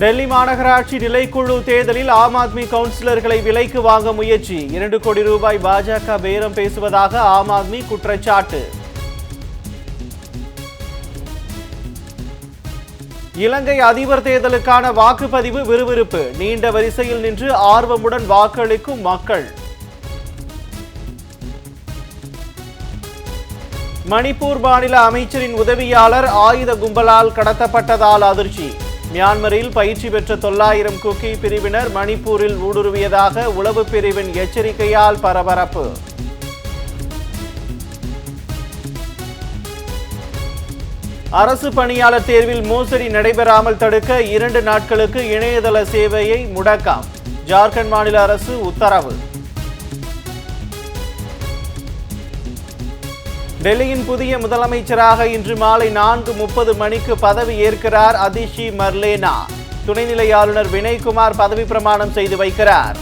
டெல்லி மாநகராட்சி நிலைக்குழு தேர்தலில் ஆம் ஆத்மி கவுன்சிலர்களை விலைக்கு வாங்க முயற்சி. இரண்டு கோடி ரூபாய் பாஜக பேரம் பேசுவதாக ஆம் ஆத்மி குற்றச்சாட்டு. இலங்கை அதிபர் தேர்தலுக்கான வாக்குப்பதிவு விறுவிறுப்பு. நீண்ட வரிசையில் நின்று ஆர்வமுடன் வாக்களிக்கும் மக்கள். மணிப்பூர் மாநில அமைச்சரின் உதவியாளர் ஆயுத கும்பலால் கடத்தப்பட்டதால் அதிர்ச்சி. மியான்மரில் பயிற்சி பெற்ற தொள்ளாயிரம் குக்கி பிரிவினர் மணிப்பூரில் ஊடுருவியதாக உளவு பிரிவின் எச்சரிக்கையால் பரபரப்பு. அரசு பணியாளர் தேர்வில் மோசடி நடைபெறாமல் தடுக்க இரண்டு நாட்களுக்கு இணையதள சேவையை முடக்கம். ஜார்க்கண்ட் மாநில அரசு உத்தரவு. டெல்லியின் புதிய முதலமைச்சராக இன்று மாலை நான்கு முப்பது மணிக்கு பதவி ஏற்கிறார் அதிஷி மர்லேனா. துணைநிலை ஆளுநர் வினய்குமார் பதவி பிரமாணம் செய்து வைக்கிறார்.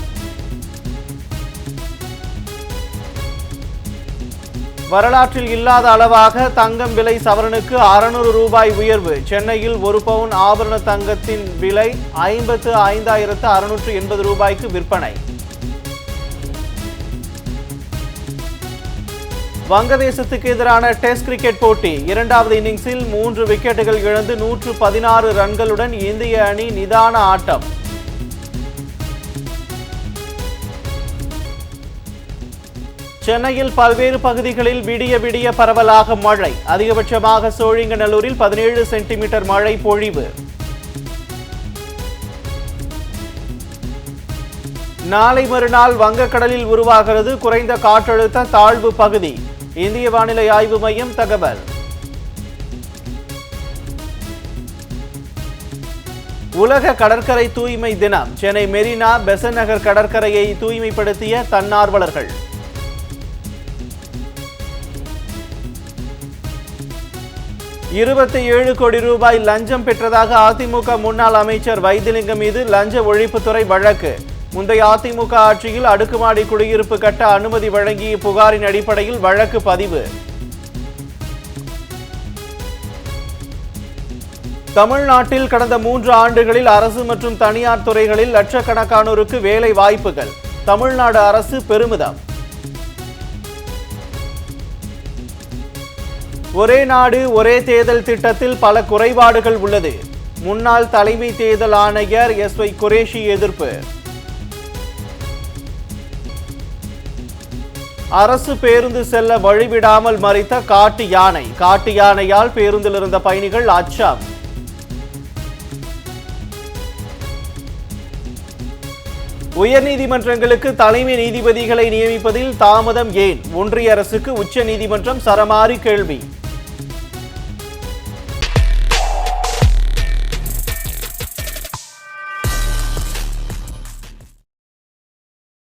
வரலாற்றில் இல்லாத அளவாக தங்கம் விலை சவரனுக்கு அறுநூறு ரூபாய் உயர்வு. சென்னையில் ஒரு பவுன் ஆபரண தங்கத்தின் விலை ஐம்பத்து ஐந்தாயிரத்து அறுநூற்று எண்பது ரூபாய்க்கு விற்பனை. வங்கதேசத்துக்கு எதிரான டெஸ்ட் கிரிக்கெட் போட்டி. இரண்டாவது இன்னிங்ஸில் மூன்று விக்கெட்டுகள் இழந்து நூற்று பதினாறு ரன்களுடன் இந்திய அணி நிதான ஆட்டம். சென்னையில் பல்வேறு பகுதிகளில் விடிய விடிய பரவலாக மழை. அதிகபட்சமாக சோழிங்கநல்லூரில் பதினேழு சென்டிமீட்டர் மழை பொழிவு. நாளை மறுநாள் வங்கக்கடலில் உருவாகிறது குறைந்த காற்றழுத்த தாழ்வு பகுதி. இந்திய வானிலை ஆய்வு மையம் தகவல். உலக கடற்கரை தூய்மை தினம். சென்னை மெரினா பெசன் நகர் கடற்கரையை தூய்மைப்படுத்திய தன்னார்வலர்கள். இருபத்தி ஏழு கோடி ரூபாய் லஞ்சம் பெற்றதாக அதிமுக முன்னாள் அமைச்சர் வைத்திலிங்கம் மீது லஞ்ச ஒழிப்புத்துறை வழக்கு. முந்தைய அதிமுக ஆட்சியில் அடுக்குமாடி குடியிருப்பு கட்ட அனுமதி வழங்கிய புகாரின் அடிப்படையில் வழக்கு பதிவு. தமிழ்நாட்டில் கடந்த மூன்று ஆண்டுகளில் அரசு மற்றும் தனியார் துறைகளில் லட்சக்கணக்கானோருக்கு வேலை வாய்ப்புகள். தமிழ்நாடு அரசு பெருமிதம். ஒரே நாடு ஒரே தேர்தல் திட்டத்தில் பல குறைபாடுகள் உள்ளது. முன்னாள் தலைமை தேர்தல் ஆணையர் எஸ். ஒய். குரேஷி எதிர்ப்பு. அரசு பேருந்து செல்ல வழிவிடாமல் மறித்த காட்டு யானை. காட்டு யானையால் பேருந்தில் இருந்த பயணிகள் அச்சம். உயர்நீதிமன்றங்களுக்கு தலைமை நீதிபதிகளை நியமிப்பதில் தாமதம் ஏன்? ஒன்றிய அரசுக்கு உச்ச நீதிமன்றம் சரமாரி கேள்வி.